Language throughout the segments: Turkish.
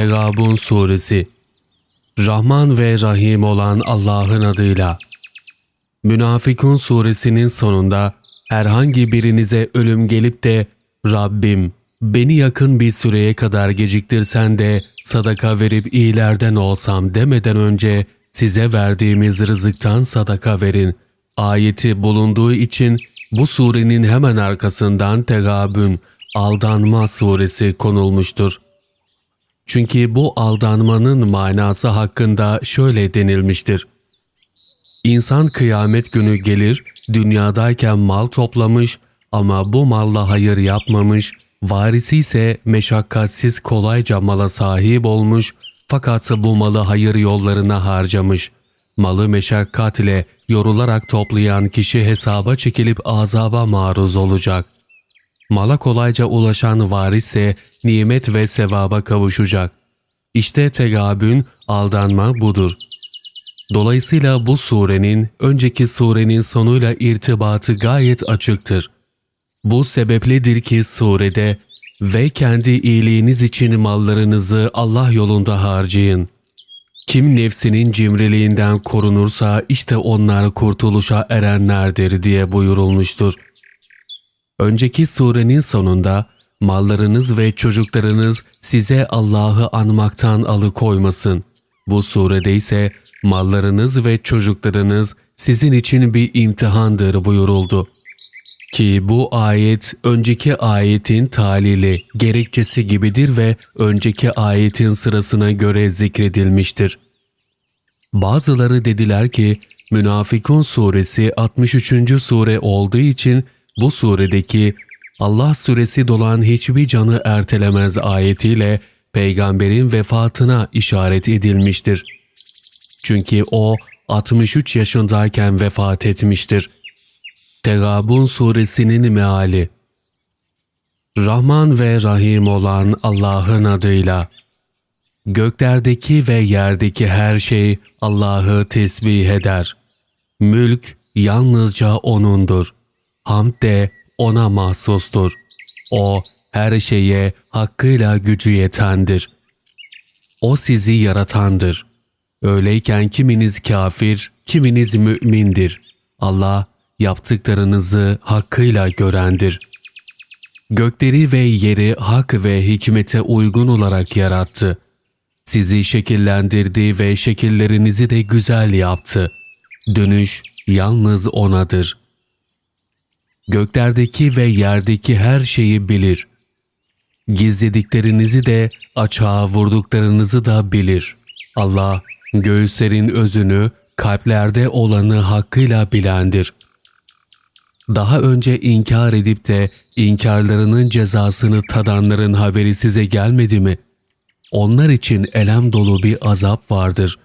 Tegabun Suresi Rahman ve Rahim olan Allah'ın adıyla. Münafıkun suresinin sonunda herhangi birinize ölüm gelip de Rabbim beni yakın bir süreye kadar geciktirsen de sadaka verip iyilerden olsam demeden önce size verdiğimiz rızıktan sadaka verin. Ayeti bulunduğu için bu surenin hemen arkasından Tegabün, Aldanma suresi konulmuştur. Çünkü bu aldanmanın manası hakkında şöyle denilmiştir. İnsan kıyamet günü gelir, dünyadayken mal toplamış ama bu malla hayır yapmamış, varisi ise meşakkatsiz kolayca mala sahip olmuş fakat bu malı hayır yollarına harcamış. Malı meşakkat ile yorularak toplayan kişi hesaba çekilip azaba maruz olacak. Mala kolayca ulaşan varis ise nimet ve sevaba kavuşacak. İşte tegabün, aldanma budur. Dolayısıyla bu surenin önceki surenin sonuyla irtibatı gayet açıktır. Bu sebepledir ki surede ve kendi iyiliğiniz için mallarınızı Allah yolunda harcayın. Kim nefsinin cimriliğinden korunursa işte onlar kurtuluşa erenlerdir diye buyurulmuştur. Önceki surenin sonunda mallarınız ve çocuklarınız size Allah'ı anmaktan alıkoymasın. Bu surede ise mallarınız ve çocuklarınız sizin için bir imtihandır buyuruldu. Ki bu ayet önceki ayetin talili, gerekçesi gibidir ve önceki ayetin sırasına göre zikredilmiştir. Bazıları dediler ki Münafıkun suresi 63. sure olduğu için bu suredeki Allah süresi dolan hiçbir canı ertelemez ayetiyle peygamberin vefatına işaret edilmiştir. Çünkü o 63 yaşındayken vefat etmiştir. Tegabun suresinin meali Rahman ve Rahim olan Allah'ın adıyla Göklerdeki ve yerdeki her şey Allah'ı tesbih eder. Mülk yalnızca O'nundur. Hamd de O'na mahsustur. O her şeye hakkıyla gücü yetendir. O sizi yaratandır. Öyleyken kiminiz kafir, kiminiz mümindir. Allah yaptıklarınızı hakkıyla görendir. Gökleri ve yeri hak ve hikmete uygun olarak yarattı. Sizi şekillendirdi ve şekillerinizi de güzel yaptı. Dönüş yalnız O'nadır. Göklerdeki ve yerdeki her şeyi bilir. Gizlediklerinizi de açığa vurduklarınızı da bilir. Allah göğüslerin özünü, kalplerde olanı hakkıyla bilendir. Daha önce inkar edip de inkarlarının cezasını tadanların haberi size gelmedi mi? Onlar için elem dolu bir azap vardır.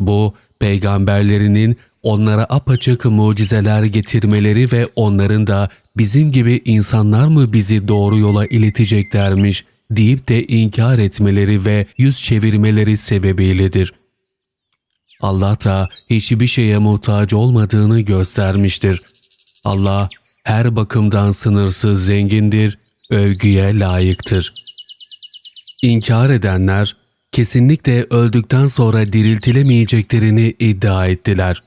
Bu, peygamberlerinin onlara apaçık mucizeler getirmeleri ve onların da bizim gibi insanlar mı bizi doğru yola ileteceklermiş deyip de inkar etmeleri ve yüz çevirmeleri sebebiyledir. Allah da hiçbir şeye muhtaç olmadığını göstermiştir. Allah her bakımdan sınırsız zengindir, övgüye layıktır. İnkar edenler kesinlikle öldükten sonra diriltilemeyeceklerini iddia ettiler.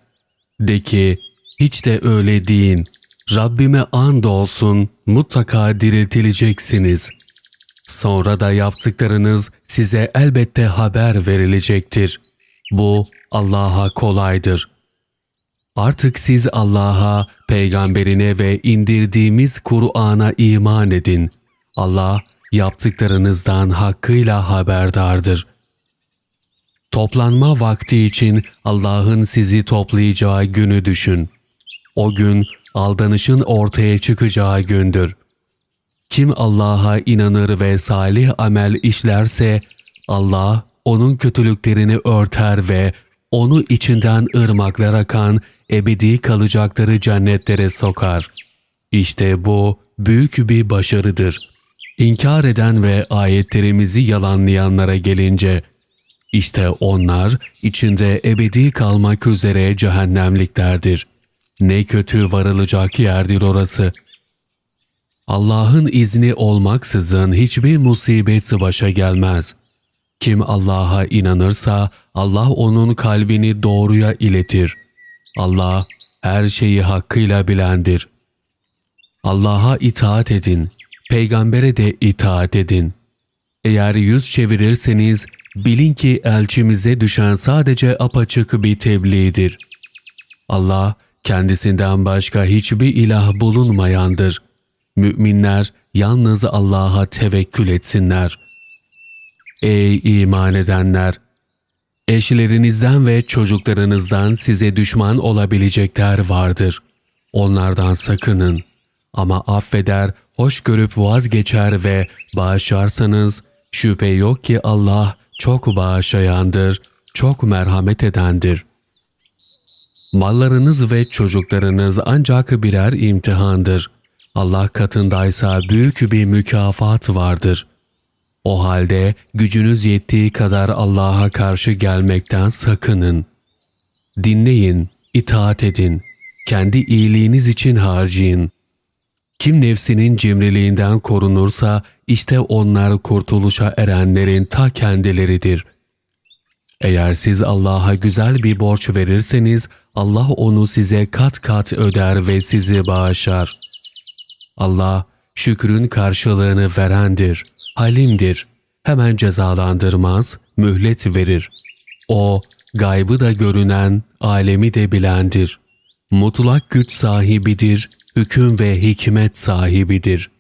De ki, hiç de öyle değil. Rabbime and olsun mutlaka diriltileceksiniz. Sonra da yaptıklarınız size elbette haber verilecektir. Bu Allah'a kolaydır. Artık siz Allah'a, peygamberine ve indirdiğimiz Kur'an'a iman edin. Allah yaptıklarınızdan hakkıyla haberdardır. Toplanma vakti için Allah'ın sizi toplayacağı günü düşün. O gün aldanışın ortaya çıkacağı gündür. Kim Allah'a inanır ve salih amel işlerse Allah onun kötülüklerini örter ve onu içinden ırmaklar akan ebedi kalacakları cennetlere sokar. İşte bu büyük bir başarıdır. İnkar eden ve ayetlerimizi yalanlayanlara gelince, işte onlar içinde ebedi kalmak üzere cehennemliklerdir. Ne kötü varılacak yerdir orası. Allah'ın izni olmaksızın hiçbir musibet başa gelmez. Kim Allah'a inanırsa Allah onun kalbini doğruya iletir. Allah her şeyi hakkıyla bilendir. Allah'a itaat edin, peygambere de itaat edin. Eğer yüz çevirirseniz bilin ki elçimize düşen sadece apaçık bir tebliğdir. Allah kendisinden başka hiçbir ilah bulunmayandır. Müminler yalnız Allah'a tevekkül etsinler. Ey iman edenler! Eşlerinizden ve çocuklarınızdan size düşman olabilecekler vardır. Onlardan sakının. Ama affeder, hoş görüp vazgeçer ve bağışlarsanız şüphe yok ki Allah çok bağışlayandır, çok merhamet edendir. Mallarınız ve çocuklarınız ancak birer imtihandır. Allah katındaysa büyük bir mükafat vardır. O halde gücünüz yettiği kadar Allah'a karşı gelmekten sakının. Dinleyin, itaat edin. Kendi iyiliğiniz için harcayın. Kim nefsinin cimriliğinden korunursa işte onlar kurtuluşa erenlerin ta kendileridir. Eğer siz Allah'a güzel bir borç verirseniz Allah onu size kat kat öder ve sizi bağışlar. Allah şükrün karşılığını verendir, halimdir. Hemen cezalandırmaz, mühlet verir. O gaybı da görünen, alemi de bilendir. Mutlak güç sahibidir, hüküm ve hikmet sahibidir.